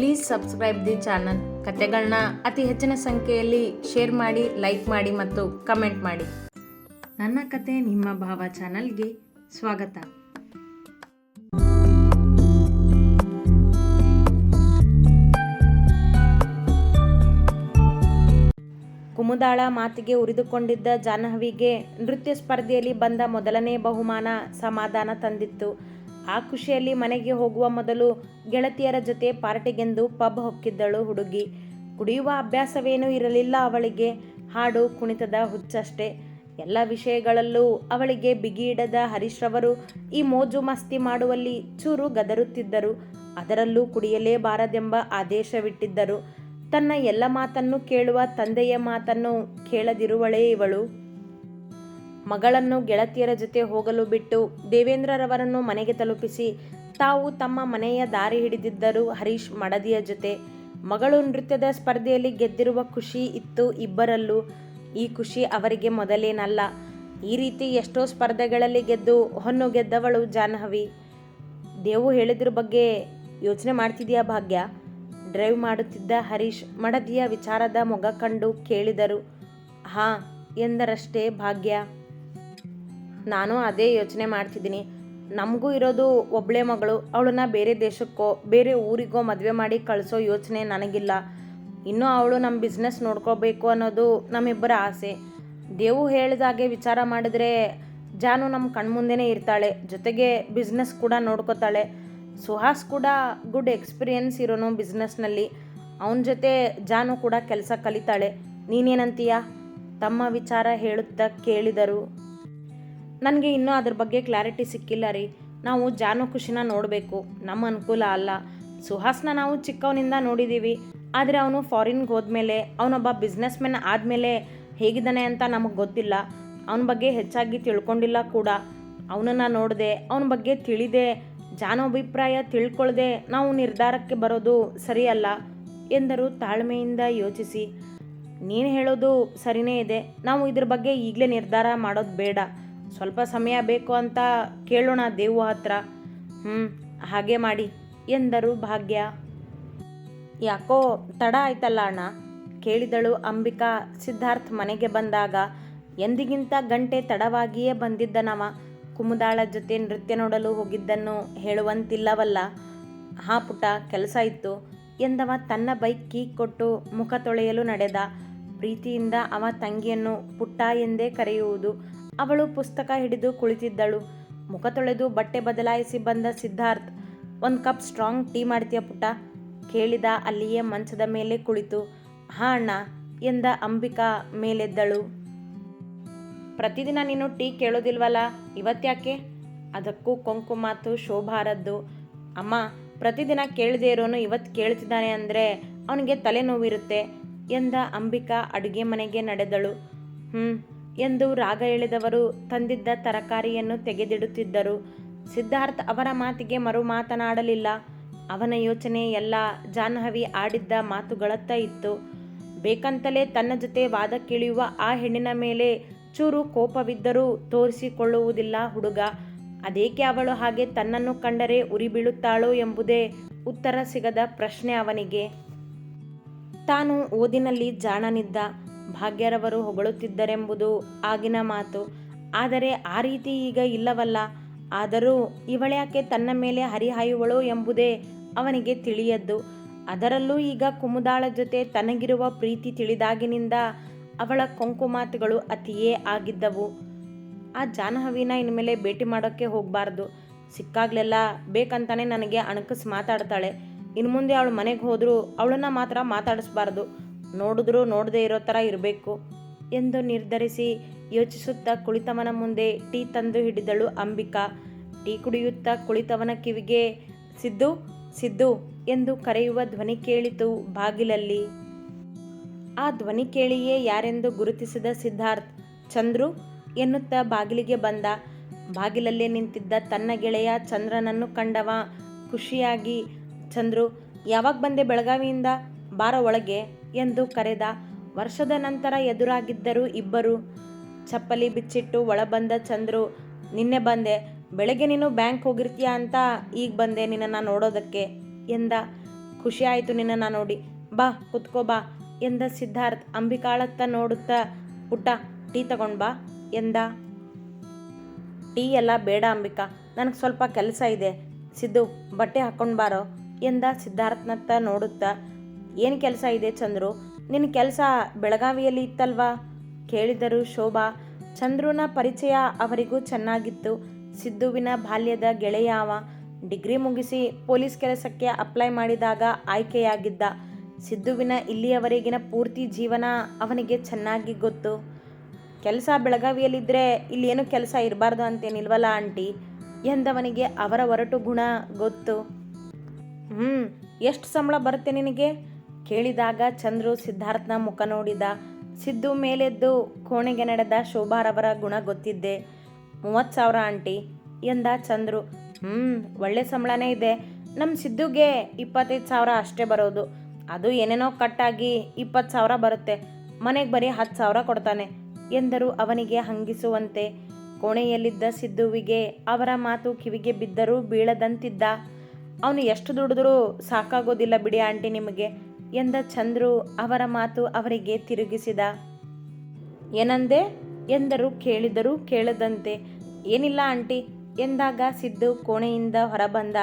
Please subscribe the channel ಕತೆಗಳನ್ನ ಅತಿ ಹೆಚ್ಚಿನ ಸಂಖ್ಯೆಯಲ್ಲಿ ಶೇರ್ ಮಾಡಿ ಲೈಕ್ ಮಾಡಿ ಮತ್ತು ಕಮೆಂಟ್ ಮಾಡಿ. ನನ್ನ ಕತೆ ನಿಮ್ಮ ಭಾವ ಚಾನಲ್ಗೆ ಸ್ವಾಗತ. ಕುಮುದಾಳ ಮಾತಿಗೆ ಉರಿದುಕೊಂಡಿದ್ದ ಜಾಹ್ನವಿಗೆ ನೃತ್ಯ ಸ್ಪರ್ಧೆಯಲ್ಲಿ ಬಂದ ಮೊದಲನೇ ಬಹುಮಾನ ಸಮಾಧಾನ ತಂದಿತ್ತು. ಆ ಖುಷಿಯಲ್ಲಿ ಮನೆಗೆ ಹೋಗುವ ಮೊದಲು ಗೆಳತಿಯರ ಜೊತೆ ಪಾರ್ಟಿಗೆಂದು ಪಬ್ ಹೊಕ್ಕಿದ್ದಳು ಹುಡುಗಿ. ಕುಡಿಯುವ ಅಭ್ಯಾಸವೇನೂ ಇರಲಿಲ್ಲ ಅವಳಿಗೆ. ಹಾಡು, ಕುಣಿತದ ಹುಚ್ಚಷ್ಟೇ. ಎಲ್ಲ ವಿಷಯಗಳಲ್ಲೂ ಅವಳಿಗೆ ಬಿಗಿಯಿಡದ ಹರೀಶ್ರವರು ಈ ಮೋಜು ಮಸ್ತಿ ಮಾಡುವಲ್ಲಿ ಚೂರು ಗದರುತ್ತಿದ್ದರು. ಅದರಲ್ಲೂ ಕುಡಿಯಲೇಬಾರದೆಂಬ ಆದೇಶವಿಟ್ಟಿದ್ದರು. ತನ್ನ ಎಲ್ಲ ಮಾತನ್ನು ಕೇಳುವ ತಂದೆಯ ಮಾತನ್ನು ಕೇಳದಿರುವಳೇ ಇವಳು. ಮಗಳನ್ನು ಗೆಳತಿಯರ ಜೊತೆ ಹೋಗಲು ಬಿಟ್ಟು ದೇವೇಂದ್ರರವರನ್ನು ಮನೆಗೆ ತಲುಪಿಸಿ ತಾವು ತಮ್ಮ ಮನೆಯ ದಾರಿ ಹಿಡಿದಿದ್ದರು ಹರೀಶ್ ಮಡದಿಯ ಜೊತೆ ಮಗಳು ನೃತ್ಯದ ಸ್ಪರ್ಧೆಯಲ್ಲಿ ಗೆದ್ದಿರುವ ಖುಷಿ ಇತ್ತು ಇಬ್ಬರಲ್ಲೂ. ಈ ಖುಷಿ ಅವರಿಗೆ ಮೊದಲೇನಲ್ಲ. ಈ ರೀತಿ ಎಷ್ಟೋ ಸ್ಪರ್ಧೆಗಳಲ್ಲಿ ಗೆದ್ದು ಹೊನ್ನು ಗೆದ್ದವಳು ಜಾಹ್ನವಿ. ದೇವು ಹೇಳಿದ್ರ ಬಗ್ಗೆ ಯೋಚನೆ ಮಾಡ್ತಿದೆಯಾ ಭಾಗ್ಯ? ಡ್ರೈವ್ ಮಾಡುತ್ತಿದ್ದ ಹರೀಶ್ ಮಡದಿಯ ವಿಚಾರದ ಮೊಗ ಕಂಡು ಕೇಳಿದರು. ಹಾ, ಎಂದರಷ್ಟೇ ಭಾಗ್ಯ. ನಾನು ಅದೇ ಯೋಚನೆ ಮಾಡ್ತಿದ್ದೀನಿ. ನಮಗೂ ಇರೋದು ಒಬ್ಬಳೇ ಮಗಳು, ಅವಳನ್ನ ಬೇರೆ ದೇಶಕ್ಕೋ, ಬೇರೆ ಊರಿಗೋ ಮದುವೆ ಮಾಡಿ ಕಳಿಸೋ ಯೋಚನೆ ನನಗಿಲ್ಲ. ಇನ್ನೂ ಅವಳು ನಮ್ಮ ಬಿಸ್ನೆಸ್ ನೋಡ್ಕೋಬೇಕು ಅನ್ನೋದು ನಮ್ಮಿಬ್ಬರ ಆಸೆ. ದೇವು ಹೇಳಿದಾಗೆ ವಿಚಾರ ಮಾಡಿದ್ರೆ ಜಾನು ನಮ್ಮ ಕಣ್ಮುಂದೆನೇ ಇರ್ತಾಳೆ, ಜೊತೆಗೆ ಬಿಸ್ನೆಸ್ ಕೂಡ ನೋಡ್ಕೋತಾಳೆ. ಸುಹಾಸ್ ಕೂಡ ಗುಡ್ ಎಕ್ಸ್ಪೀರಿಯನ್ಸ್ ಇರೋನು ಬಿಸ್ನೆಸ್ನಲ್ಲಿ ಅವನ ಜೊತೆ ಜಾನು ಕೂಡ ಕೆಲಸ ಕಲಿತಾಳೆ. ನೀನೇನಂತೀಯ? ತಮ್ಮ ವಿಚಾರ ಹೇಳುತ್ತಾ ಕೇಳಿದರು. ನನಗೆ ಇನ್ನೂ ಅದ್ರ ಬಗ್ಗೆ ಕ್ಲಾರಿಟಿ ಸಿಕ್ಕಿಲ್ಲ ರೀ. ನಾವು ಜಾನು ಖುಷಿನ ನೋಡಬೇಕು. ನಮ್ಮ ಅನುಕೂಲ ಅಲ್ಲ. ಸುಹಾಸ್ನ ನಾವು ಚಿಕ್ಕವನಿಂದ ನೋಡಿದ್ದೀವಿ ಆದರೆ ಅವನು ಫಾರಿನ್ಗೆ ಹೋದ್ಮೇಲೆ, ಅವನೊಬ್ಬ ಬಿಸ್ನೆಸ್ ಮ್ಯಾನ್ ಆದಮೇಲೆ ಹೇಗಿದ್ದಾನೆ ಅಂತ ನಮಗೆ ಗೊತ್ತಿಲ್ಲ. ಅವನ ಬಗ್ಗೆ ಹೆಚ್ಚಾಗಿ ತಿಳ್ಕೊಂಡಿಲ್ಲ ಕೂಡ. ಅವನನ್ನು ನೋಡಿದೆ, ಅವನ ಬಗ್ಗೆ ತಿಳಿದೆ ಜಾನು ಅಭಿಪ್ರಾಯ ತಿಳ್ಕೊಳ್ದೆ ನಾವು ನಿರ್ಧಾರಕ್ಕೆ ಬರೋದು ಸರಿಯಲ್ಲ ಎಂದರು ತಾಳ್ಮೆಯಿಂದ ಯೋಚಿಸಿ. ನೀನು ಹೇಳೋದು ಸರಿನೇ ಇದೆ. ನಾವು ಇದ್ರ ಬಗ್ಗೆ ಈಗಲೇ ನಿರ್ಧಾರ ಮಾಡೋದು ಬೇಡ. ಸ್ವಲ್ಪ ಸಮಯ ಬೇಕು ಅಂತ ಕೇಳೋಣ ದೇವು ಹತ್ರ. ಹ್ಞೂ ಹಾಗೆ ಮಾಡಿ ಎಂದರು ಭಾಗ್ಯ. ಯಾಕೋ ತಡ ಆಯ್ತಲ್ಲ ಅಣ್ಣ? ಕೇಳಿದಳು ಅಂಬಿಕಾ ಸಿದ್ಧಾರ್ಥ್ ಮನೆಗೆ ಬಂದಾಗ. ಎಂದಿಗಿಂತ ಗಂಟೆ ತಡವಾಗಿಯೇ ಬಂದಿದ್ದನವ. ಕುಮುದಾಳ ಜೊತೆ ನೃತ್ಯ ನೋಡಲು ಹೋಗಿದ್ದನ್ನು ಹೇಳುವಂತಿಲ್ಲವಲ್ಲ. ಹಾ ಪುಟ ಕೆಲಸ ಇತ್ತು. ಎಂದವ ತನ್ನ ಬೈಕ್ ಕೀ ಕೊಟ್ಟು ಮುಖ ತೊಳೆಯಲು ನಡೆದ. ಪ್ರೀತಿಯಿಂದ ಅವ ತಂಗಿಯನ್ನು ಪುಟ್ಟ ಎಂದೇ ಕರೆಯುವುದು. ಅವಳು ಪುಸ್ತಕ ಹಿಡಿದು ಕುಳಿತಿದ್ದಳು. ಮುಖ ತೊಳೆದು ಬಟ್ಟೆ ಬದಲಾಯಿಸಿ ಬಂದ ಸಿದ್ಧಾರ್ಥ್, ಒಂದು ಕಪ್ ಸ್ಟ್ರಾಂಗ್ ಟೀ ಮಾಡ್ತೀಯ ಪುಟ್ಟ? ಕೇಳಿದ ಅಲ್ಲಿಯೇ ಮಂಚದ ಮೇಲೆ ಕುಳಿತು. ಹಾ ಅಣ್ಣ, ಎಂದ ಅಂಬಿಕಾ ಮೇಲೆದ್ದಳು. ಪ್ರತಿದಿನ ನೀನು ಟೀ ಕೇಳೋದಿಲ್ವಲ್ಲ, ಇವತ್ತ್ಯಾಕೆ? ಅದಕ್ಕೂ ಕೊಂಕು ಮಾತು ಶೋಭಾರದ್ದು. ಅಮ್ಮ, ಪ್ರತಿದಿನ ಕೇಳದೇ ಇರೋನು ಇವತ್ತು ಕೇಳ್ತಿದ್ದಾನೆ ಅಂದರೆ ಅವನಿಗೆ ತಲೆನೋವಿರುತ್ತೆ, ಎಂದ ಅಂಬಿಕಾ ಅಡುಗೆ ಮನೆಗೆ ನಡೆದಳು. ಹ್ಞೂ ಎಂದು ರಾಗ ಎಳೆದವರು ತಂದಿದ್ದ ತರಕಾರಿಯನ್ನು ತೆಗೆದಿಡುತ್ತಿದ್ದರು. ಸಿದ್ಧಾರ್ಥ್ ಅವರ ಮಾತಿಗೆ ಮರು ಮಾತನಾಡಲಿಲ್ಲ. ಅವನ ಯೋಚನೆ ಎಲ್ಲ ಜಾಹ್ನವಿ ಆಡಿದ್ದ ಮಾತುಗಳತ್ತ ಇತ್ತು. ಬೇಕಂತಲೇ ತನ್ನ ಜೊತೆ ವಾದಕ್ಕಿಳಿಯುವ ಆ ಹೆಣ್ಣಿನ ಮೇಲೆ ಚೂರು ಕೋಪವಿದ್ದರೂ ತೋರಿಸಿಕೊಳ್ಳುವುದಿಲ್ಲ ಹುಡುಗ. ಅದೇಕೆ ಅವಳು ಹಾಗೆ ತನ್ನನ್ನು ಕಂಡರೆ ಉರಿ ಬೀಳುತ್ತಾಳೋ ಎಂಬುದೇ ಉತ್ತರ ಸಿಗದ ಪ್ರಶ್ನೆ ಅವನಿಗೆ. ತಾನು ಓದಿನಲ್ಲಿ ಜಾಣನಿದ್ದ. ಭಾಗ್ಯರವರು ಹೊಗಳುತ್ತಿದ್ದರೆಂಬುದು ಆಗಿನ ಮಾತು. ಆದರೆ ಆ ರೀತಿ ಈಗ ಇಲ್ಲವಲ್ಲ. ಆದರೂ ಇವಳ್ಯಾಕೆ ತನ್ನ ಮೇಲೆ ಹರಿಹಾಯುವಳು ಎಂಬುದೇ ಅವನಿಗೆ ತಿಳಿಯದ್ದು. ಅದರಲ್ಲೂ ಈಗ ಕುಮುದಾಳ ಜೊತೆ ತನಗಿರುವ ಪ್ರೀತಿ ತಿಳಿದಾಗಿನಿಂದ ಅವಳ ಕೊಂಕು ಮಾತುಗಳು ಅತಿಯೇ ಆಗಿದ್ದವು. ಆ ಜಾಹ್ನವಿನ ಇನ್ಮೇಲೆ ಭೇಟಿ ಮಾಡೋಕ್ಕೆ ಹೋಗಬಾರ್ದು. ಸಿಕ್ಕಾಗ್ಲೆಲ್ಲ ಬೇಕಂತಾನೆ ನನಗೆ ಅಣಕಸ್ ಮಾತಾಡ್ತಾಳೆ. ಇನ್ನು ಮುಂದೆ ಅವಳು ಮನೆಗೆ ಹೋದರೂ ಅವಳನ್ನ ಮಾತ್ರ ಮಾತಾಡಿಸ್ಬಾರ್ದು. ನೋಡಿದ್ರೂ ನೋಡದೇ ಇರೋ ಥರ ಇರಬೇಕು ಎಂದು ನಿರ್ಧರಿಸಿ ಯೋಚಿಸುತ್ತಾ ಕುಳಿತವನ ಮುಂದೆ ಟೀ ತಂದು ಹಿಡಿದಳು ಅಂಬಿಕಾ. ಟೀ ಕುಡಿಯುತ್ತಾ ಕುಳಿತವನ ಕಿವಿಗೆ, ಸಿದ್ದು ಸಿದ್ದು ಎಂದು ಕರೆಯುವ ಧ್ವನಿ ಕೇಳಿತು ಬಾಗಿಲಲ್ಲಿ. ಆ ಧ್ವನಿ ಕೇಳಿಯೇ ಯಾರೆಂದು ಗುರುತಿಸಿದ ಸಿದ್ಧಾರ್ಥ್, ಚಂದ್ರು ಎನ್ನುತ್ತಾ ಬಾಗಿಲಿಗೆ ಬಂದ. ಬಾಗಿಲಲ್ಲೇ ನಿಂತಿದ್ದ ತನ್ನ ಗೆಳೆಯ ಚಂದ್ರನನ್ನು ಕಂಡವ ಖುಷಿಯಾಗಿ, ಚಂದ್ರು, ಯಾವಾಗ ಬಂದೆ ಬೆಳಗಾವಿಯಿಂದ? ಬಾರ ಒಳಗೆ ಎಂದು ಕರೆದ. ವರ್ಷದ ನಂತರ ಎದುರಾಗಿದ್ದರು ಇಬ್ಬರು. ಚಪ್ಪಲಿ ಬಿಚ್ಚಿಟ್ಟು ಒಳ ಬಂದ ಚಂದ್ರು, ನಿನ್ನೆ ಬಂದೆ. ಬೆಳಗ್ಗೆ ನೀನು ಬ್ಯಾಂಕ್ ಹೋಗಿರ್ತೀಯ ಅಂತ ಈಗ ಬಂದೆ ನಿನ್ನನ್ನು ನೋಡೋದಕ್ಕೆ ಎಂದ. ಖುಷಿ ಆಯಿತು ನಿನ್ನನ್ನು ನೋಡಿ. ಬಾ, ಕುತ್ಕೋ ಬಾ ಎಂದ ಸಿದ್ಧಾರ್ಥ್. ಅಂಬಿಕಾಳತ್ತ ನೋಡುತ್ತಾ, ಪುಟ್ಟ, ಟೀ ತಗೊಂಡು ಬಾ ಎಂದ. ಟೀ ಎಲ್ಲ ಬೇಡ ಅಂಬಿಕಾ. ನನಗೆ ಸ್ವಲ್ಪ ಕೆಲಸ ಇದೆ. ಸಿದ್ದು, ಬಟ್ಟೆ ಹಾಕ್ಕೊಂಡು ಬಾರೋ ಎಂದ ಸಿದ್ಧಾರ್ಥನತ್ತ ನೋಡುತ್ತಾ. ಏನು ಕೆಲಸ ಇದೆ ಚಂದ್ರು? ನಿನ್ನ ಕೆಲಸ ಬೆಳಗಾವಿಯಲ್ಲಿ ಇತ್ತಲ್ವಾ? ಕೇಳಿದರು ಶೋಭಾ. ಚಂದ್ರುನ ಪರಿಚಯ ಅವರಿಗೂ ಚೆನ್ನಾಗಿತ್ತು. ಸಿದ್ದುವಿನ ಬಾಲ್ಯದ ಗೆಳೆಯಾವ ಡಿಗ್ರಿ ಮುಗಿಸಿ ಪೊಲೀಸ್ ಕೆಲಸಕ್ಕೆ ಅಪ್ಲೈ ಮಾಡಿದಾಗ ಆಯ್ಕೆಯಾಗಿದ್ದ. ಸಿದ್ದುವಿನ ಇಲ್ಲಿಯವರೆಗಿನ ಪೂರ್ತಿ ಜೀವನ ಅವನಿಗೆ ಚೆನ್ನಾಗಿ ಗೊತ್ತು. ಕೆಲಸ ಬೆಳಗಾವಿಯಲ್ಲಿದ್ದರೆ ಇಲ್ಲೇನು ಕೆಲಸ ಇರಬಾರ್ದು ಅಂತೇನಿಲ್ವಲ್ಲ ಆಂಟಿ? ಎಂದವನಿಗೆ ಅವರ ಒರಟು ಗುಣ ಗೊತ್ತು. ಹ್ಞೂ ಎಷ್ಟು ಸಂಬಳ ಬರುತ್ತೆ ನಿನಗೆ? ಕೇಳಿದಾಗ ಚಂದ್ರು ಸಿದ್ಧಾರ್ಥನ ಮುಖ ನೋಡಿದ. ಸಿದ್ದು ಮೇಲೆದ್ದು ಕೋಣೆಗೆ ನಡೆದ ಶೋಭಾರವರ ಗುಣ ಗೊತ್ತಿದ್ದೆ. ಮೂವತ್ತು ಸಾವಿರ ಆಂಟಿ, ಎಂದ ಚಂದ್ರು. ಹ್ಞೂ ಒಳ್ಳೆ ಸಂಬಳನೇ ಇದೆ. ನಮ್ಮ ಸಿದ್ದುಗೆ ಇಪ್ಪತ್ತೈದು ಸಾವಿರ ಅಷ್ಟೇ ಬರೋದು. ಅದು ಏನೇನೋ ಕಟ್ಟಾಗಿ ಇಪ್ಪತ್ತು ಸಾವಿರ ಬರುತ್ತೆ. ಮನೆಗೆ ಬರೀ ಹತ್ತು ಸಾವಿರ ಕೊಡ್ತಾನೆ, ಎಂದರು ಅವನಿಗೆ ಹಂಗಿಸುವಂತೆ. ಕೋಣೆಯಲ್ಲಿದ್ದ ಸಿದ್ದುವಿಗೆ ಅವರ ಮಾತು ಕಿವಿಗೆ ಬಿದ್ದರೂ ಬೀಳದಂತಿದ್ದ. ಅವನು ಎಷ್ಟು ದುಡಿದ್ರೂ ಸಾಕಾಗೋದಿಲ್ಲ ಬಿಡಿ ಆಂಟಿ ನಿಮಗೆ. ಎಂದ ಚಂದ್ರು ಅವರ ಮಾತು ಅವರಿಗೆ ತಿರುಗಿಸಿದ. ಏನಂದೆ? ಎಂದರು ಕೇಳಿದರೂ ಕೇಳದಂತೆ. ಏನಿಲ್ಲ ಆಂಟಿ, ಎಂದಾಗ ಸಿದ್ದು ಕೋಣೆಯಿಂದ ಹೊರಬಂದ.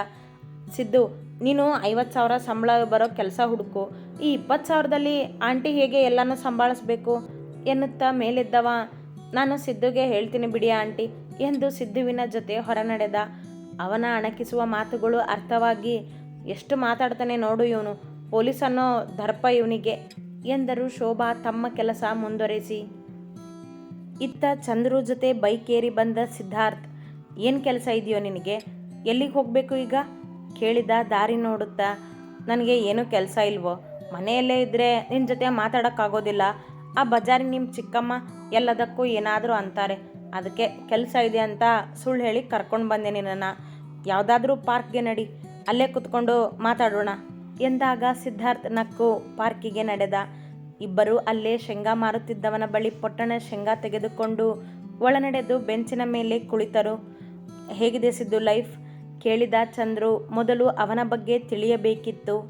ಸಿದ್ದು, ನೀನು ಐವತ್ತು ಸಾವಿರ ಸಂಬಳ ಬರೋ ಕೆಲಸ ಹುಡುಕು. ಈ ಇಪ್ಪತ್ತು ಸಾವಿರದಲ್ಲಿ ಆಂಟಿ ಹೇಗೆ ಎಲ್ಲನೂ ಸಂಭಾಳಿಸ್ಬೇಕು ಎನ್ನುತ್ತಾ ಮೇಲಿದ್ದವ. ನಾನು ಸಿದ್ದುಗೆ ಹೇಳ್ತೀನಿ ಬಿಡಿ ಆಂಟಿ, ಎಂದು ಸಿದ್ದುವಿನ ಜೊತೆ ಹೊರ ಅವನ ಅಣಕಿಸುವ ಮಾತುಗಳು ಅರ್ಥವಾಗಿ, ಎಷ್ಟು ಮಾತಾಡ್ತಾನೆ ನೋಡು ಇವನು. ಪೊಲೀಸ್ ಅನ್ನೋ ದರ್ಪ ಇವನಿಗೆ ಎಂದರು ಶೋಭಾ ತಮ್ಮ ಕೆಲಸ ಮುಂದುವರೆಸಿ. ಇತ್ತ ಚಂದ್ರು ಜೊತೆ ಬೈಕ್ ಏರಿ ಬಂದ ಸಿದ್ಧಾರ್ಥ್, ಏನು ಕೆಲಸ ಇದೆಯೋ ನಿನಗೆ? ಎಲ್ಲಿಗೆ ಹೋಗಬೇಕು ಈಗ? ಕೇಳಿದ ದಾರಿ ನೋಡುತ್ತಾ, ನನಗೆ ಏನೂ ಕೆಲಸ ಇಲ್ವೋ? ಮನೆಯಲ್ಲೇ ಇದ್ದರೆ ನಿನ್ನ ಜೊತೆ ಮಾತಾಡೋಕ್ಕಾಗೋದಿಲ್ಲ. ಆ ಬಜಾರಿ ನಿಮ್ಮ ಚಿಕ್ಕಮ್ಮ ಎಲ್ಲದಕ್ಕೂ ಏನಾದರೂ ಅಂತಾರೆ. ಅದಕ್ಕೆ ಕೆಲಸ ಇದೆ ಅಂತ ಸುಳ್ಳು ಹೇಳಿ ಕರ್ಕೊಂಡು ಬಂದೆ ನಿನ್ನನ್ನು. ಯಾವುದಾದ್ರೂ ಪಾರ್ಕ್ಗೆ ನಡಿ. ಅಲ್ಲೇ ಕುತ್ಕೊಂಡು ಮಾತಾಡೋಣ. ಎಂದಾಗ ಸಿದ್ಧಾರ್ಥ್ ನಕ್ಕು ಪಾರ್ಕಿಗೆ ನಡೆದ. ಇಬ್ಬರು ಅಲ್ಲೇ ಶೇಂಗಾ ಮಾರುತ್ತಿದ್ದವನ ಬಳಿ ಪೊಟ್ಟಣ ಶೇಂಗಾ ತೆಗೆದುಕೊಂಡು ಒಳನಡೆದು ಬೆಂಚಿನ ಮೇಲೆ ಕುಳಿತರು. ಹೇಗಿದೆ ಸಿದ್ದು ಲೈಫ್? ಕೇಳಿದ ಚಂದ್ರು ಮೊದಲು ಅವನ ಬಗ್ಗೆ ತಿಳಿಯಬೇಕಿತ್ತು.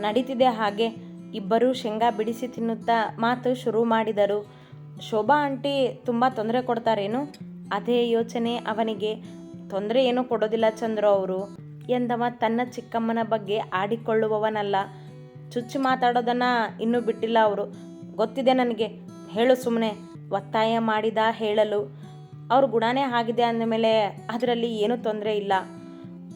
ನಡೀತಿದೆ ಹಾಗೆ. ಇಬ್ಬರು ಶೇಂಗಾ ಬಿಡಿಸಿ ತಿನ್ನುತ್ತಾ ಮಾತು ಶುರು ಮಾಡಿದರು. ಶೋಭಾ ಆಂಟಿ ತುಂಬ ತೊಂದರೆ ಕೊಡ್ತಾರೇನು? ಅದೇ ಯೋಚನೆ ಅವನಿಗೆ. ತೊಂದರೆ ಏನೂ ಕೊಡೋದಿಲ್ಲ ಚಂದ್ರು ಅವರು. ಎಂದವ ತನ್ನ ಚಿಕ್ಕಮ್ಮನ ಬಗ್ಗೆ ಆಡಿಕೊಳ್ಳುವವನಲ್ಲ. ಚುಚ್ಚು ಮಾತಾಡೋದನ್ನು ಇನ್ನೂ ಬಿಟ್ಟಿಲ್ಲ ಅವರು. ಗೊತ್ತಿದೆ ನನಗೆ. ಹೇಳು ಸುಮ್ಮನೆ ಒತ್ತಾಯ ಮಾಡಿದ ಹೇಳಲು. ಅವ್ರ ಗುಣನೇ ಆಗಿದೆ ಅಂದಮೇಲೆ ಅದರಲ್ಲಿ ಏನೂ ತೊಂದರೆ ಇಲ್ಲ.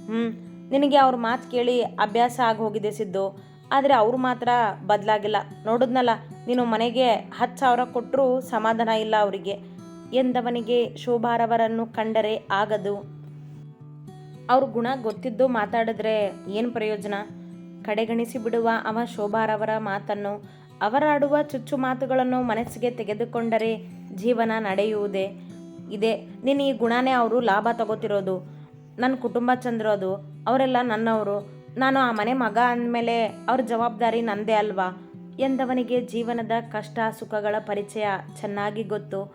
ಹ್ಞೂ ನಿನಗೆ ಅವ್ರ ಮಾತು ಕೇಳಿ ಅಭ್ಯಾಸ ಆಗಿ ಹೋಗಿದೆ ಸಿದ್ದು. ಆದರೆ ಅವರು ಮಾತ್ರ ಬದಲಾಗಿಲ್ಲ. ನೋಡಿದ್ನಲ್ಲ, ನೀನು ಮನೆಗೆ ಹತ್ತು ಸಾವಿರ ಕೊಟ್ಟರೂ ಸಮಾಧಾನ ಇಲ್ಲ ಅವರಿಗೆ. ಎಂದವನಿಗೆ ಶೋಭಾರವರನ್ನು ಕಂಡರೆ ಆಗದು. ಅವ್ರ ಗುಣ ಗೊತ್ತಿದ್ದು ಮಾತಾಡಿದ್ರೆ ಏನು ಪ್ರಯೋಜನ? ಕಡೆಗಣಿಸಿ ಬಿಡುವ ಅವ ಶೋಭಾರವರ ಮಾತನ್ನು, ಅವರಾಡುವ ಚುಚ್ಚು ಮಾತುಗಳನ್ನು ಮನಸ್ಸಿಗೆ ತೆಗೆದುಕೊಂಡರೆ ಜೀವನ ನಡೆಯುವುದೇ. ಇದೆ ನೀನು ಈ ಗುಣನೇ ಅವರು ಲಾಭ ತಗೋತಿರೋದು. ನನ್ನ ಕುಟುಂಬ ಚಂದ್ರೋದು ಅವರೆಲ್ಲ ನನ್ನವರು. ನಾನು ಆ ಮನೆ ಮಗ ಅಂದಮೇಲೆ ಅವ್ರ ಜವಾಬ್ದಾರಿ ನಂದೇ ಅಲ್ವಾ? ಎಂದವನಿಗೆ ಜೀವನದ ಕಷ್ಟ, ಸುಖಗಳ ಪರಿಚಯ ಚೆನ್ನಾಗಿ ಗೊತ್ತು.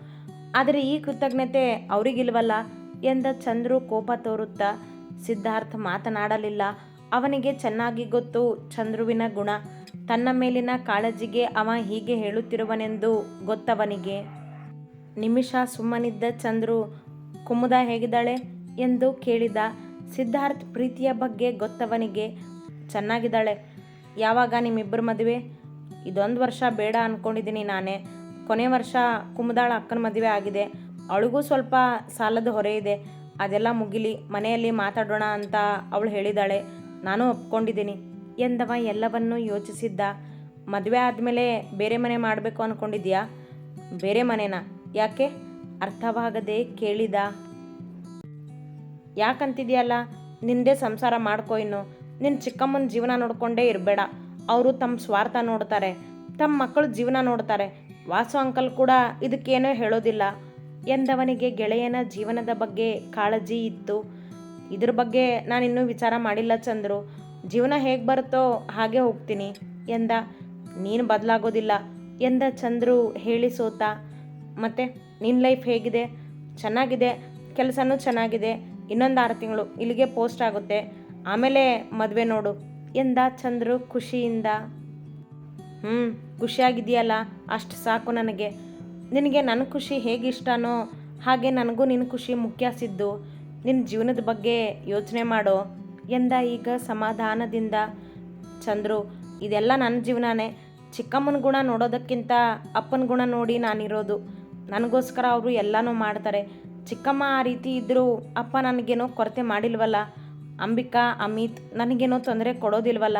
ಆದರೆ ಈ ಕೃತಜ್ಞತೆ ಅವರಿಗಿಲ್ವಲ್ಲ? ಎಂದ ಚಂದ್ರು ಕೋಪ ತೋರುತ್ತಾ ಸಿದ್ಧಾರ್ಥ ಮಾತನಾಡಲಿಲ್ಲ. ಅವನಿಗೆ ಚೆನ್ನಾಗಿ ಗೊತ್ತು, ಚಂದ್ರುವಿನ ಗುಣ. ತನ್ನ ಮೇಲಿನ ಕಾಳಜಿಗೆ ಅವ ಹೀಗೆ ಹೇಳುತ್ತಿರುವನೆಂದು ಗೊತ್ತವನಿಗೆ. ನಿಮಿಷ ಸುಮ್ಮನಿದ್ದ ಚಂದ್ರು, ಕುಮುದ ಹೇಗಿದ್ದಾಳೆ? ಎಂದು ಕೇಳಿದ. ಸಿದ್ಧಾರ್ಥ್ ಪ್ರೀತಿಯ ಬಗ್ಗೆ ಗೊತ್ತವನಿಗೆ, ಚೆನ್ನಾಗಿದ್ದಾಳೆ. ಯಾವಾಗ ನಿಮ್ಮಿಬ್ಬರ ಮದುವೆ? ಇದೊಂದು ವರ್ಷ ಬೇಡ ಅಂದ್ಕೊಂಡಿದ್ದೀನಿ ನಾನೇ. ಕೊನೆ ವರ್ಷ ಕುಮುದಾಳ ಅಕ್ಕನ ಮದುವೆ ಆಗಿದೆ. ಅವಳಿಗೂ ಸ್ವಲ್ಪ ಸಾಲದ ಹೊರೆ ಇದೆ. ಅದೆಲ್ಲ ಮುಗಿಲಿ, ಮನೆಯಲ್ಲಿ ಮಾತಾಡೋಣ ಅಂತ ಅವಳು ಹೇಳಿದಾಳೆ. ನಾನು ಒಪ್ಕೊಂಡಿದ್ದೀನಿ. ಎಂದವ ಎಲ್ಲವನ್ನೂ ಯೋಚಿಸಿದ್ದ. ಮದುವೆ ಆದಮೇಲೆ ಬೇರೆ ಮನೆ ಮಾಡಬೇಕು ಅಂದ್ಕೊಂಡಿದ್ಯಾ ಬೇರೆ ಮನೆನಾ? ಯಾಕೆ? ಅರ್ಥವಾಗದೆ ಕೇಳಿದ. ಯಾಕಂತಿದೆಯಲ್ಲ? ನಿಂದೇ ಸಂಸಾರ ಮಾಡ್ಕೋ ಇನ್ನು. ನಿನ್ನ ಚಿಕ್ಕಮ್ಮನ ಜೀವನ ನೋಡಿಕೊಂಡೇ ಇರಬೇಡ. ಅವರು ತಮ್ಮ ಸ್ವಾರ್ಥ ನೋಡ್ತಾರೆ. ತಮ್ಮ ಮಕ್ಕಳು ಜೀವನ ನೋಡ್ತಾರೆ. ವಾಸು ಅಂಕಲ್ ಕೂಡ ಇದಕ್ಕೇನೋ ಹೇಳೋದಿಲ್ಲ. ಎಂದವನಿಗೆ ಗೆಳೆಯನ ಜೀವನದ ಬಗ್ಗೆ ಕಾಳಜಿ ಇತ್ತು. ಇದ್ರ ಬಗ್ಗೆ ನಾನಿನ್ನೂ ವಿಚಾರ ಮಾಡಿಲ್ಲ ಚಂದ್ರು. ಜೀವನ ಹೇಗೆ ಬರುತ್ತೋ ಹಾಗೆ ಹೋಗ್ತೀನಿ ಎಂದ. ನೀನು ಬದಲಾಗೋದಿಲ್ಲ ಎಂದ ಚಂದ್ರು ಹೇಳಿ ಸೋತ. ಮತ್ತು ನಿನ್ನ ಲೈಫ್ ಹೇಗಿದೆ? ಚೆನ್ನಾಗಿದೆ, ಕೆಲಸನೂ ಚೆನ್ನಾಗಿದೆ. ಇನ್ನೊಂದು ಆರು ತಿಂಗಳು ಇಲ್ಲಿಗೆ ಪೋಸ್ಟ್ ಆಗುತ್ತೆ. ಆಮೇಲೆ ಮದುವೆ ನೋಡು ಎಂದ ಚಂದ್ರು ಖುಷಿಯಿಂದ. ಹ್ಞೂ ಖುಷಿಯಾಗಿದೆಯಲ್ಲ ಅಷ್ಟು ಸಾಕು ನನಗೆ. ನಿನಗೆ ನನ್ನ ಖುಷಿ ಹೇಗೆ ಇಷ್ಟನೋ ಹಾಗೆ ನನಗೂ ನಿನ್ನ ಖುಷಿ ಮುಖ್ಯ ಸಿದ್ದು ನಿನ್ನ ಜೀವನದ ಬಗ್ಗೆ ಯೋಚನೆ ಮಾಡೋ ಎಂದ ಈಗ ಸಮಾಧಾನದಿಂದ ಚಂದ್ರು, ಇದೆಲ್ಲ ನನ್ನ ಜೀವನನೇ. ಚಿಕ್ಕಮ್ಮನ ಗುಣ ನೋಡೋದಕ್ಕಿಂತ ಅಪ್ಪನ ಗುಣ ನೋಡಿ ನಾನಿರೋದು. ನನಗೋಸ್ಕರ ಅವರು ಎಲ್ಲನೂ ಮಾಡ್ತಾರೆ. ಚಿಕ್ಕಮ್ಮ ಆ ರೀತಿ ಇದ್ದರೂ ಅಪ್ಪ ನನಗೇನೋ ಕೊರತೆ ಮಾಡಿಲ್ವಲ್ಲ? ಅಂಬಿಕಾ, ಅಮಿತ್ ನನಗೇನೋ ತೊಂದರೆ ಕೊಡೋದಿಲ್ವಲ್ಲ?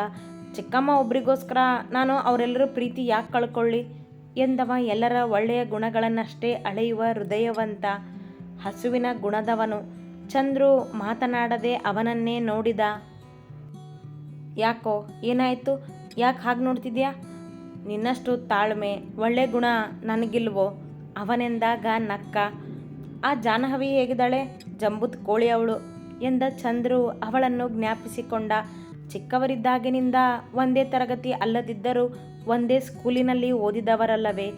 ಚಿಕ್ಕಮ್ಮ ಒಬ್ರಿಗೋಸ್ಕರ ನಾನು ಅವರೆಲ್ಲರೂ ಪ್ರೀತಿ ಯಾಕೆ ಕಳ್ಕೊಳ್ಳಿ? ಎಂದವ ಎಲ್ಲರ ಒಳ್ಳೆಯ ಗುಣಗಳನ್ನಷ್ಟೇ ಅಳೆಯುವ ಹೃದಯವಂತ ಹಸುವಿನ ಗುಣದವನು. ಚಂದ್ರು ಮಾತನಾಡದೆ ಅವನನ್ನೇ ನೋಡಿದ. ಯಾಕೋ, ಏನಾಯಿತು? ಯಾಕೆ ಹಾಗೆ ನೋಡ್ತಿದ್ಯಾ? ನಿನ್ನಷ್ಟು ತಾಳ್ಮೆ, ಒಳ್ಳೆ ಗುಣ ನನಗಿಲ್ವೋ? ಅವನೆಂದಾಗ ನಕ್ಕ, ಆ ಜಾನಹವಿ ಹೇಗಿದ್ದಾಳೆ? ಜಂಬುತ್ ಕೋಳಿ ಅವಳು ಎಂದ ಚಂದ್ರು ಅವಳನ್ನು ಜ್ಞಾಪಿಸಿಕೊಂಡ. ಚಿಕ್ಕವರಿದ್ದಾಗಿನಿಂದ ಒಂದೇ ತರಗತಿ ಅಲ್ಲದಿದ್ದರೂ ಒಂದೇ ಸ್ಕೂಲಿನಲ್ಲಿ ಓದಿದವರಲ್ಲವೇ?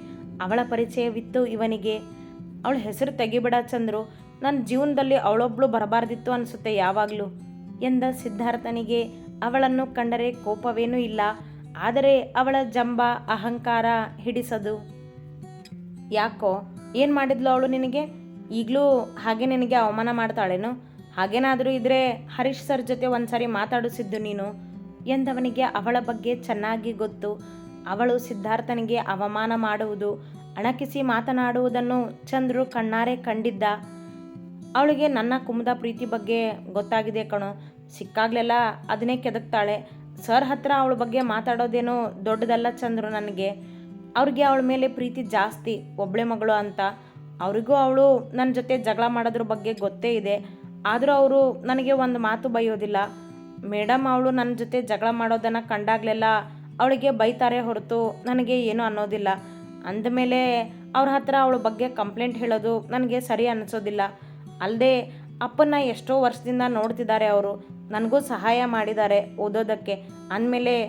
ಅವಳ ಪರಿಚಯವಿತ್ತು ಇವನಿಗೆ. ಅವಳ ಹೆಸರು ತೆಗಿಬಿಡ ಚಂದ್ರು, ನನ್ನ ಜೀವನದಲ್ಲಿ ಅವಳೊಬ್ಳು ಬರಬಾರ್ದಿತ್ತು ಅನಿಸುತ್ತೆ ಯಾವಾಗಲೂ ಎಂದ ಸಿದ್ಧಾರ್ಥನಿಗೆ. ಅವಳನ್ನು ಕಂಡರೆ ಕೋಪವೇನೂ ಇಲ್ಲ, ಆದರೆ ಅವಳ ಜಂಬ ಅಹಂಕಾರ ಹಿಡಿಸದು. ಯಾಕೋ? ಏನು ಮಾಡಿದ್ಲು ಅವಳು ನಿನಗೆ? ಈಗಲೂ ಹಾಗೆ ನಿನಗೆ ಅವಮಾನ ಮಾಡ್ತಾಳೇನು? ಹಾಗೇನಾದರೂ ಇದ್ರೆ ಹರೀಶ್ ಸರ್ ಜೊತೆ ಒಂದ್ಸರಿ ಮಾತಾಡಿಸಿದ್ದು ನೀನು ಎಂದವನಿಗೆ ಅವಳ ಬಗ್ಗೆ ಚೆನ್ನಾಗಿ ಗೊತ್ತು. ಅವಳು ಸಿದ್ಧಾರ್ಥನಿಗೆ ಅವಮಾನ ಮಾಡುವುದು, ಅಣಕಿಸಿ ಮಾತನಾಡುವುದನ್ನು ಚಂದ್ರು ಕಣ್ಣಾರೆ ಕಂಡಿದ್ದ. ಅವಳಿಗೆ ನನ್ನ ಕುಮುದ ಪ್ರೀತಿ ಬಗ್ಗೆ ಗೊತ್ತಾಗಿದೆ ಕಣೋ. ಸಿಕ್ಕಾಗ್ಲೆಲ್ಲ ಅದನ್ನೇ ಕೆದಕ್ತಾಳೆ. ಸರ್ ಹತ್ರ ಅವಳ ಬಗ್ಗೆ ಮಾತಾಡೋದೇನೋ ದೊಡ್ಡದಲ್ಲ ಚಂದ್ರು ನನಗೆ. ಅವ್ರಿಗೆ ಅವಳ ಮೇಲೆ ಪ್ರೀತಿ ಜಾಸ್ತಿ, ಒಬ್ಳೆ ಮಗಳು ಅಂತ. ಅವರಿಗೂ ಅವಳು ನನ್ನ ಜೊತೆ ಜಗಳ ಮಾಡೋದ್ರ ಬಗ್ಗೆ ಗೊತ್ತೇ ಇದೆ. ಆದರೂ ಅವರು ನನಗೆ ಒಂದು ಮಾತು ಬೈಯೋದಿಲ್ಲ. ಮೇಡಮ್ ಅವಳು ನನ್ನ ಜೊತೆ ಜಗಳ ಮಾಡೋದನ್ನು ಕಂಡಾಗಲೆಲ್ಲ ಅವಳಿಗೆ ಬೈತಾರೆ ಹೊರತು ನನಗೆ ಏನೂ ಅನ್ನೋದಿಲ್ಲ. ಅಂದಮೇಲೆ ಅವ್ರ ಹತ್ರ ಅವಳ ಬಗ್ಗೆ ಕಂಪ್ಲೇಂಟ್ ಹೇಳೋದು ನನಗೆ ಸರಿ ಅನ್ನಿಸೋದಿಲ್ಲ ಅಲ್ಲದೆ ಅಪ್ಪನ ಎಷ್ಟೋ ವರ್ಷದಿಂದ ನೋಡ್ತಿದ್ದಾರೆ ಅವರು. ನನಗೂ ಸಹಾಯ ಮಾಡಿದ್ದಾರೆ ಓದೋದಕ್ಕೆ. ಅಂದಮೇಲೆ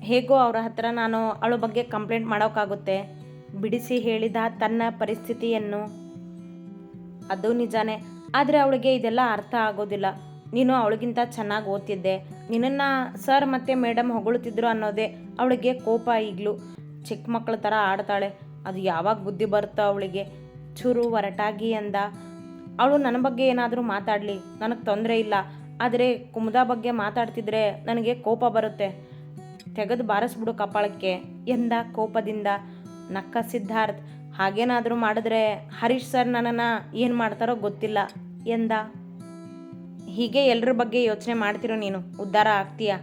ಹೇಗೋ ಅವರ ಹತ್ರ ನಾನು ಅವಳ ಬಗ್ಗೆ ಕಂಪ್ಲೇಂಟ್ ಮಾಡೋಕ್ಕಾಗುತ್ತೆ. ಬಿಡಿಸಿ ಹೇಳಿದ ತನ್ನ ಪರಿಸ್ಥಿತಿಯನ್ನು. ಅದು ನಿಜಾನೇ. ಆದರೆ ಅವಳಿಗೆ ಇದೆಲ್ಲ ಅರ್ಥ ಆಗೋದಿಲ್ಲ. ನೀನು ಅವಳಿಗಿಂತ ಚೆನ್ನಾಗಿ ಓದ್ತಿದ್ದೆ. ನಿನ್ನನ್ನು ಸರ್ ಮತ್ತು ಮೇಡಮ್ ಹೊಗಳುತ್ತಿದ್ರು ಅನ್ನೋದೇ ಅವಳಿಗೆ ಕೋಪ ಈಗಲೂ. ಚಿಕ್ಕ ಮಕ್ಕಳ ಥರ ಆಡ್ತಾಳೆ. ಅದು ಯಾವಾಗ ಬುದ್ಧಿ ಬರುತ್ತೋ ಅವಳಿಗೆ. ಚೂರು ಒರಟಾಗಿ ಅಂದ. ಅವಳು ನನ್ನ ಬಗ್ಗೆ ಏನಾದರೂ ಮಾತಾಡಲಿ. ನನಗೆ ತೊಂದರೆ ಇಲ್ಲ. ಆದರೆ ಕುಮುದ ಬಗ್ಗೆ ಮಾತಾಡ್ತಿದ್ರೆ ನನಗೆ ಕೋಪ ಬರುತ್ತೆ. ತೆಗೆದು ಬಾರಿಸ್ಬಿಡು ಕಪಾಳಕ್ಕೆ ಎಂದ ಕೋಪದಿಂದ. ನಕ್ಕ ಸಿದ್ಧಾರ್ಥ್, ಹಾಗೇನಾದರೂ ಮಾಡಿದ್ರೆ ಹರೀಶ್ ಸರ್ ನನ್ನನ್ನು ಏನು ಮಾಡ್ತಾರೋ ಗೊತ್ತಿಲ್ಲ ಎಂದ ಹೀಗೆ ಎಲ್ಲರ ಬಗ್ಗೆ ಯೋಚನೆ ಮಾಡ್ತಿರೋ ನೀನು? ಉದ್ಧಾರ ಆಗ್ತೀಯ?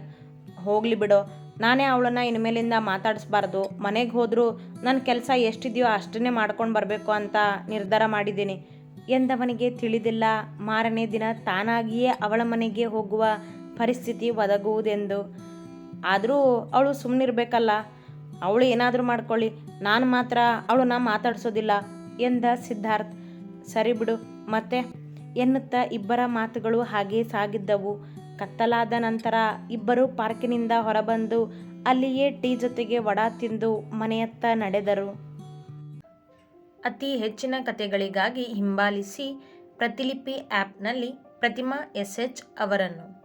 ಹೋಗಲಿ ಬಿಡೋ. ನಾನೇ ಅವಳನ್ನು ಇನ್ಮೇಲಿಂದ ಮಾತಾಡಿಸ್ಬಾರ್ದು. ಮನೆಗೆ ಹೋದರೂ ನನ್ನ ಕೆಲಸ ಎಷ್ಟಿದೆಯೋ ಅಷ್ಟನ್ನೇ ಮಾಡ್ಕೊಂಡು ಬರಬೇಕು ಅಂತ ನಿರ್ಧಾರ ಮಾಡಿದ್ದೀನಿ. ಎಂದವನಿಗೆ ತಿಳಿದಿಲ್ಲ. ಮಾರನೇ ದಿನ ತಾನಾಗಿಯೇ ಅವಳ ಮನೆಗೆ ಹೋಗುವ ಪರಿಸ್ಥಿತಿ ಒದಗುವುದೆಂದು. ಆದರೂ ಅವಳು ಸುಮ್ಮನಿರ್ಬೇಕಲ್ಲ ಅವಳು ಏನಾದರೂ ಮಾಡ್ಕೊಳ್ಳಿ. ನಾನು ಮಾತ್ರ ಅವಳನ್ನ ಮಾತಾಡಿಸೋದಿಲ್ಲ ಎಂದ ಸಿದ್ಧಾರ್ಥ್. ಸರಿ ಬಿಡು. ಮತ್ತೆ? ಎನ್ನುತ್ತಾ ಇಬ್ಬರ ಮಾತುಗಳು ಹಾಗೆ ಸಾಗಿದ್ದವು. ಕತ್ತಲಾದ ನಂತರ ಇಬ್ಬರು ಪಾರ್ಕಿನಿಂದ ಹೊರಬಂದು ಅಲ್ಲಿಯೇ ಟೀ ಜೊತೆಗೆ ವಡ ತಿಂದು ಮನೆಯತ್ತ ನಡೆದರು. ಅತಿ ಹೆಚ್ಚಿನ ಕಥೆಗಳಿಗಾಗಿ ಹಿಂಬಾಲಿಸಿ ಪ್ರತಿಲಿಪಿ ಆ್ಯಪ್ನಲ್ಲಿ ಪ್ರತಿಮಾ ಎಸ್ ಎಚ್ ಅವರನ್ನು.